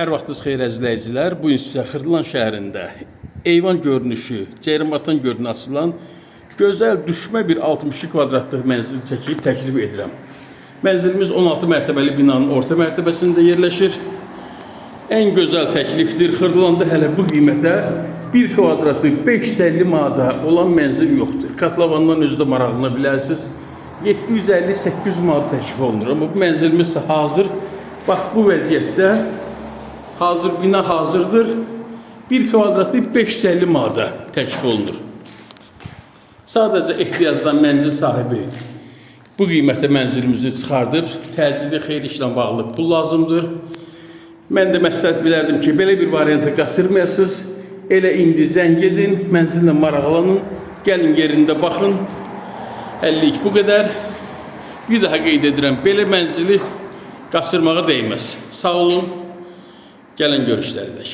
Hər vaxtınız xeyir əzizləyicilər. Bu gün sizə Xırdalan şəhərində eyvan görünüşü, Ceyranbatan gölünə açılan gözəl düşmə bir 62 kvadratlıq mənzil çəkib təklif edirəm. Mənzilimiz 16 mərtəbəli binanın orta mərtəbəsində yerləşir. En güzel tekliftir. Xırdalanda hələ bu qiymətə 1 kvadratı 550 manata olan mənzil yoxdur. Katlavandan özü də maraqlana bilərsiniz. 750-800 manat təklif olunur. Amma bu mənzilimiz hazır. Bax bu vəziyyətdə hazır bina hazırdır. 1 kvadratı 550 manata təklif olunur. Sadəcə ehtiyacdan mənzil sahibi bu qiymətə mənzilimizi çıxardır. Təcili xeyir işlə bağlı pul lazımdır. Mən də məsləhət bilərdim ki, belə bir variantı qaçırmayasınız. Elə indi zəng edin, mənzillə maraqlanın, gəlin yerində baxın. 52 bu qədər. Bir daha qeyd edirəm, belə mənzili qaçırmağa dəyməz. Sağ olun. Gəlin görüşlərə dək.